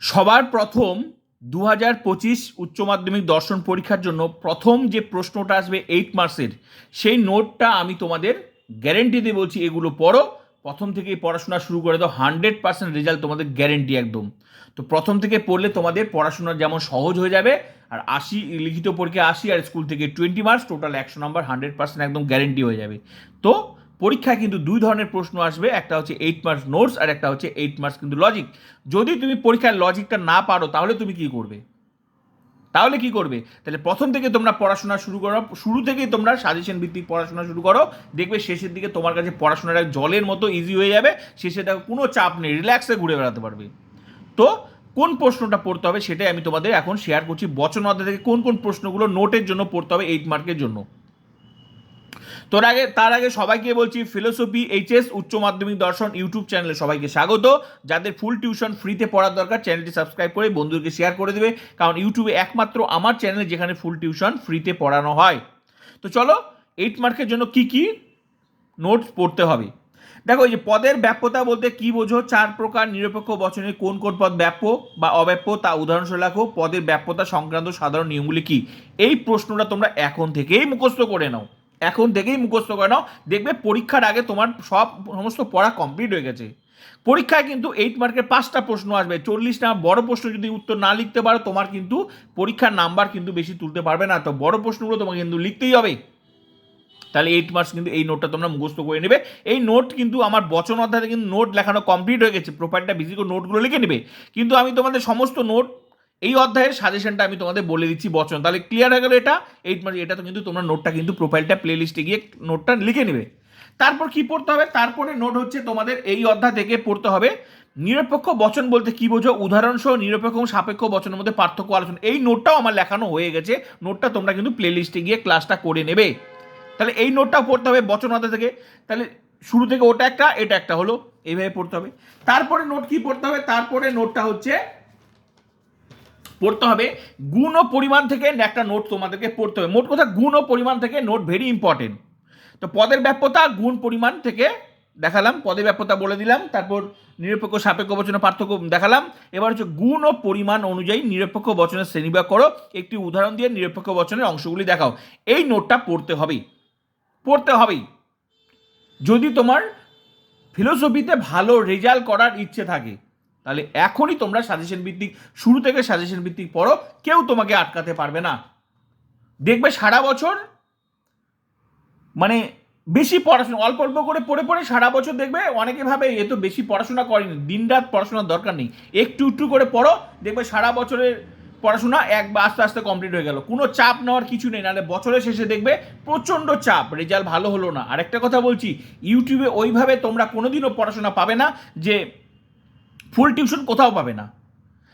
সবার প্রথম দু হাজার পঁচিশ উচ্চ মাধ্যমিক দর্শন পরীক্ষার জন্য প্রথম যে প্রশ্নটা আসবে এইট মার্কসের সেই নোটটা আমি তোমাদের গ্যারেন্টি দিয়ে বলছি, এগুলো পড়ো। প্রথম থেকেই পড়াশোনা শুরু করে দাও হান্ড্রেড পার্সেন্ট রেজাল্ট তোমাদের গ্যারেন্টি একদম। তো প্রথম থেকে পড়লে তোমাদের পড়াশোনা যেমন সহজ হয়ে যাবে, আর আশি লিখিত পরীক্ষা আশি আর স্কুল থেকে টোয়েন্টি মার্কস টোটাল একশো নাম্বার হান্ড্রেড পার্সেন্ট একদম গ্যারেন্টি হয়ে যাবে। তো পরীক্ষায় কিন্তু দুই ধরনের প্রশ্ন আসবে, একটা হচ্ছে এইট মার্কস নোটস আর একটা হচ্ছে এইট মার্কস কিন্তু লজিক যদি তুমি পরীক্ষার লজিকটা না পারো, তাহলে তুমি কি করবে? তাহলে কি করবে? তাহলে প্রথম থেকে তোমরা পড়াশোনা শুরু করো, শুরু থেকেই তোমরা সাজেশন ভিত্তিক পড়াশোনা শুরু করো, দেখবে শেষের দিকে তোমার কাছে পড়াশোনাটা জলের মতো ইজি হয়ে যাবে, শেষে দেখো কোনো চাপ নেই রিল্যাক্সে ঘুরে বেড়াতে পারবে। তো কোন প্রশ্নটা পড়তে হবে সেটাই আমি তোমাদের এখন শেয়ার করছি, বচন অধ্যায় থেকে কোন কোন প্রশ্নগুলো নোটের জন্য পড়তে হবে এইট মার্কের জন্য। তোর আগে, তার আগে সবাইকে বলছি, ফিলোসফি, এইচএস, উচ্চ মাধ্যমিক দর্শন ইউটিউব চ্যানেলে সবাইকে স্বাগত। যাদের ফুল টিউশন ফ্রিতে পড়ার দরকার, চ্যানেলটি সাবস্ক্রাইব করে বন্ধুদেরকে শেয়ার করে দেবে, কারণ ইউটিউবে একমাত্র আমার চ্যানেলে যেখানে ফুল টিউশন ফ্রিতে পড়ানো হয়। তো চলো এইট মার্কের জন্য কি কি নোটস পড়তে হবে। দেখো, এই যে পদের ব্যাপ্যতা বলতে কি বোঝো? চার প্রকার নিরপেক্ষ বচনে কোন কোন পদ ব্যাপ্য বা অব্যাপ্য? তা উদাহরণস্বরূপ লেখো, পদের ব্যাপ্যতা সংক্রান্ত সাধারণ নিয়মগুলি কি? এই প্রশ্নটা তোমরা এখন থেকেই মুখস্থ করে নাও। এখন থেকেই মুখস্থ করে নাও, দেখবে পরীক্ষার আগে তোমার সব সমস্ত পড়া কমপ্লিট হয়ে গেছে। পরীক্ষায় কিন্তু এইট মার্কের পাঁচটা প্রশ্ন আসবে, চল্লিশটা বড় প্রশ্ন যদি উত্তর না লিখতে পারো, তোমার কিন্তু পরীক্ষার নাম্বার কিন্তু বেশি তুলতে পারবে না। তো বড় প্রশ্নগুলো তোমাকে কিন্তু লিখতেই হবে। তাহলে এইট মার্কস কিন্তু এই নোটটা তোমরা মুখস্থ করে নেবে। এই নোট কিন্তু আমার বচন অধ্যায়ে কিন্তু নোট লেখানো কমপ্লিট হয়ে গেছে। প্রোফাইলটা বেশি করে নোটগুলো লিখে নেবে। কিন্তু আমি তোমাদের সমস্ত নোট এই অধ্যায়ের সাজেশনটা আমি তোমাদের বলে দিচ্ছি, বচন। তাহলে ক্লিয়ার হয়ে গেল এটা? এইট মার্কস এটা তো কিন্তু তোমরা নোটটা কিন্তু প্রোফাইলটা প্লে লিস্টে গিয়ে নোটটা লিখে নেবে। তারপর কি পড়তে হবে? তারপরে নোট হচ্ছে তোমাদের এই অধ্যায় থেকে পড়তে হবে নিরপেক্ষ বচন বলতে কি বোঝো? উদাহরণসহ নিরপেক্ষ এবং সাপেক্ষ বচনের মধ্যে পার্থক্য আলোচনা। এই নোটটাও আমার লেখানো হয়ে গেছে। নোটটা তোমরা কিন্তু প্লে লিস্টে গিয়ে ক্লাসটা করে নেবে। তাহলে এই নোটটাও পড়তে হবে বচন অধ্যায় থেকে। তাহলে শুরু থেকে ওটা একটা, এটা একটা হলো। এইভাবে পড়তে হবে। তারপরে নোট কি পড়তে হবে? তারপরে নোটটা হচ্ছে পড়তে হবে। গুণ ও পরিমাণ থেকে একটা নোট তোমাদেরকে পড়তে হবে। মোট কথা গুণ ও পরিমাণ থেকে নোট ভেরি ইম্পর্টেন্ট তো পদের ব্যাপ্যতা, গুণ, পরিমাণ থেকে দেখালাম পদে ব্যাপ্যতা বলে দিলাম, তারপর নিরপেক্ষ, সাপেক্ষ বচনের পার্থক্য দেখালাম। এবার হচ্ছে গুণ ও পরিমাণ অনুযায়ী নিরপেক্ষ বচনের শ্রেণীবিভাগ করো। একটি উদাহরণ দিয়ে নিরপেক্ষ বচনের অংশগুলি দেখাও। এই নোটটা পড়তে হবেই। পড়তে হবেই। যদি তোমার ফিলোসফিতে ভালো রেজাল্ট করার ইচ্ছে থাকে তাহলে এখনই তোমরা সাজেশন ভিত্তিক, শুরু থেকে সাজেশন ভিত্তিক পড়ো, কেউ তোমাকে আটকাতে পারবে না। দেখবে সারা বছর মানে বেশি পড়াশোনা, অল্প অল্প করে পড়ে পড়ে সারা বছর দেখবে অনেকে ভাবে এ তো বেশি পড়াশোনা করেনি দিন রাত পড়াশোনার দরকার নেই। একটু একটু করে পড়ো, দেখবে সারা বছরের পড়াশোনা এক বা আস্তে আস্তে কমপ্লিট হয়ে গেল। কোনো চাপ নেওয়ার কিছু নেই, নাহলে বছরের শেষে দেখবে প্রচণ্ড চাপ রেজাল্ট ভালো হলো না। আরেকটা কথা বলছি ইউটিউবে ওইভাবে তোমরা কোনোদিনও পড়াশোনা পাবে না যে ফুল টিউশন কোথাও পাবে না।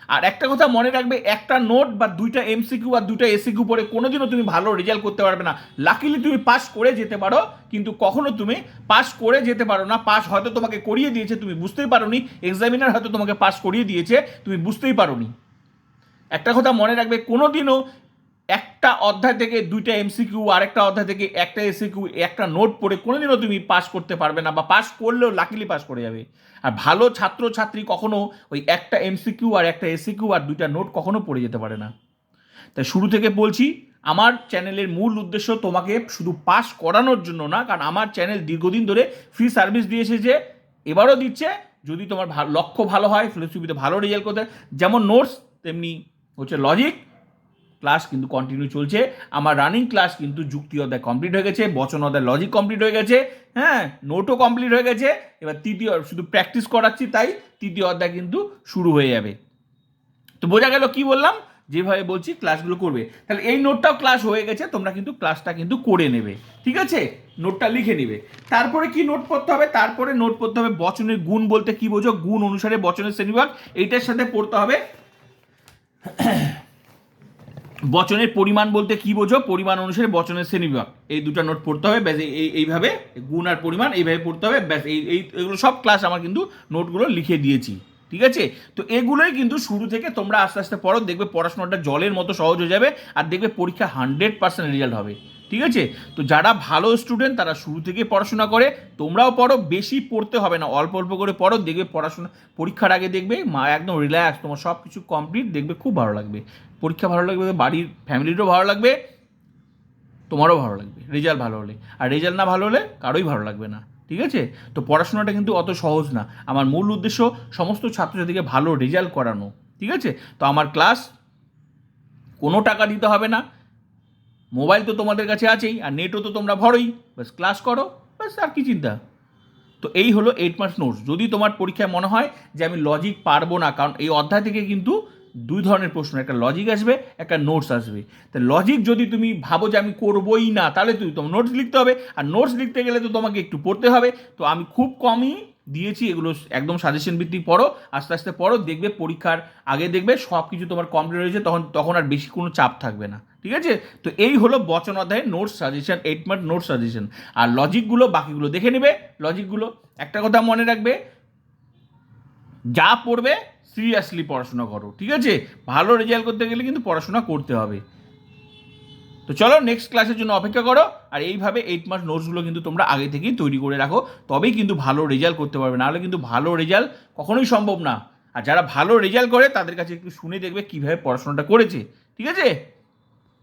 আর একটা কথা মনে রাখবে, একটা নোট বা দুইটা এমসিকিউ আর দুইটা এসিকিউ পরে কোনোদিনও তুমি ভালো রেজাল্ট করতে পারবে না। লাকিলি তুমি পাস করে যেতে পারো, কিন্তু কখনো তুমি পাস করে যেতে পারো না। পাস হয়তো তোমাকে করিয়ে দিয়েছে, তুমি বুঝতেই পারোনি। এক্সামিনার হয়তো তোমাকে পাস করিয়ে দিয়েছে, তুমি বুঝতেই পারোনি। একটা কথা মনে রাখবে, কোনোদিনও একটা অধ্যায় থেকে দুইটা এমসিকিউ আরেকটা অধ্যায় থেকে একটা এসিকিউ একটা নোট পড়ে কোনোদিনও তুমি পাস করতে পারবে না বা পাস করলেও লাকিলি পাস করে যাবে। আর ভালো ছাত্র ছাত্রী কখনো ওই একটা এমসিকিউ আর একটা এসিকিউ আর দুইটা নোট কখনো পড়ে যেতে পারে না। তাই শুরু থেকে বলছি, আমার চ্যানেলের মূল উদ্দেশ্য তোমাকে শুধু পাস করানোর জন্য না, কারণ আমার চ্যানেল দীর্ঘদিন ধরে ফ্রি সার্ভিস দিয়েছে যে এবারও দিচ্ছে, যদি তোমার লক্ষ্য ভালো হয় ফিলোসফিতে ভালো রেজাল্ট করতে যেমন নোটস তেমনি হচ্ছে লজিক ক্লাস কিন্তু কন্টিনিউ চলছে। আমার রানিং ক্লাস কিন্তু যুক্তি অধ্যায় কমপ্লিট হয়ে গেছে, বচন অধ্যায় লজিক কমপ্লিট হয়ে গেছে হ্যাঁ নোটও কমপ্লিট হয়ে গেছে। এবার তৃতীয়, শুধু প্র্যাকটিস করাচ্ছি তাই তৃতীয় অধ্যায় কিন্তু শুরু হয়ে যাবে। তো বোঝা গেল কি বললাম? যেভাবে বলছি ক্লাসগুলো করবে। তাহলে এই নোটটাও ক্লাস হয়ে গেছে, তোমরা কিন্তু ক্লাসটা কিন্তু করে নেবে। ঠিক আছে? নোটটা লিখে নেবে। তারপরে কি নোট পড়তে হবে? তারপরে নোট পড়তে হবে বচনের গুণ বলতে কি বোঝো? গুণ অনুসারে বচনের শ্রেণীভাগ এইটার সাথে পড়তে হবে। বচনের পরিমাণ বলতে কি বোঝো? পরিমাণ অনুসারে বচনের শ্রেণীবিভাগ এই দুটা নোট পড়তে হবে, ব্যাস এই, এই- এইভাবে গুণ আর পরিমাণ এইভাবে পড়তে হবে, ব্যাস এই এই, এগুলো সব ক্লাস আমার কিন্তু নোটগুলো লিখে দিয়েছি, ঠিক আছে? তো এগুলোই কিন্তু শুরু থেকে তোমরা আস্তে আস্তে পড়ো, দেখবে পড়াশোনাটা জলের মতো সহজ হয়ে যাবে আর দেখবে পরীক্ষা হান্ড্রেড পার্সেন্ট রেজাল্ট হবে, ঠিক আছে? তো যারা ভালো স্টুডেন্ট তারা শুরু থেকে পড়াশোনা করে, তোমরাও পড়ো, বেশি পড়তে হবে না, অল্প অল্প করে পড়ো, দেখবে পড়াশোনা, পরীক্ষার আগে দেখবে মা একদম রিল্যাক্স তোমার সব কিছু কমপ্লিট দেখবে খুব ভালো লাগবে। পরীক্ষা ভালো লাগবে বাড়ির ফ্যামিলিরও ভালো লাগবে, তোমারও ভালো লাগবে, রেজাল্ট ভালো হলে। আর রেজাল্ট না ভালো হলে কারোই ভালো লাগবে না, ঠিক আছে? তো পড়াশোনাটা কিন্তু অত সহজ না। আমার মূল উদ্দেশ্য সমস্ত ছাত্রছাত্রীকে ভালো রেজাল্ট করানো, ঠিক আছে? তো আমার ক্লাস কোনো টাকা দিতে হবে না। মোবাইল তো তোমাদের কাছে আছেই, আর নেটও তো তোমরা ভরোই। ব্যাস, ক্লাস করো, ব্যাস, আর কি চিন্তা? তো এই হলো এইট মার্কস নোটস যদি তোমার পরীক্ষায় মনে হয় যে আমি লজিক পারব না, কারণ এই অধ্যায় থেকে কিন্তু দুই ধরনের প্রশ্ন, একটা লজিক আসবে, একটা নোটস আসবে। তা লজিক যদি তুমি ভাবো যে আমি করবোই না, তাহলে তুমি তোমার নোটস লিখতে হবে। আর নোটস লিখতে গেলে তো তোমাকে একটু পড়তে হবে। তো আমি খুব কমই দিয়েছি, এগুলো একদম সাজেশন ভিত্তিক পড়ো। আস্তে আস্তে পড়ো, দেখবে পরীক্ষার আগে দেখবে সব কিছু তোমার কমপ্লিট হয়েছে তখন তখন আর বেশি কোনো চাপ থাকবে না। ঠিক আছে? তো এই হলো বচন অধ্যায়ের notes suggestion eight mark notes suggestion আর লজিকগুলো বাকিগুলো দেখে নেবে। লজিকগুলো একটা কথা মনে রাখবে যা পড়বে সিরিয়াসলি পড়াশোনা করো, ঠিক আছে? ভালো রেজাল্ট করতে গেলে কিন্তু পড়াশোনা করতে হবে। তো চলো নেক্সট ক্লাসের জন্য অপেক্ষা করো, আর এইভাবে এইট মাস নোটসগুলো কিন্তু তোমরা আগে থেকেই তৈরি করে রাখো, তবেই কিন্তু ভালো রেজাল্ট করতে পারবে। নাহলে কিন্তু ভালো রেজাল্ট কখনোই সম্ভব না। আর যারা ভালো রেজাল্ট করে, তাদের কাছে একটু শুনে দেখবে কীভাবে পড়াশোনাটা করেছে, ঠিক আছে?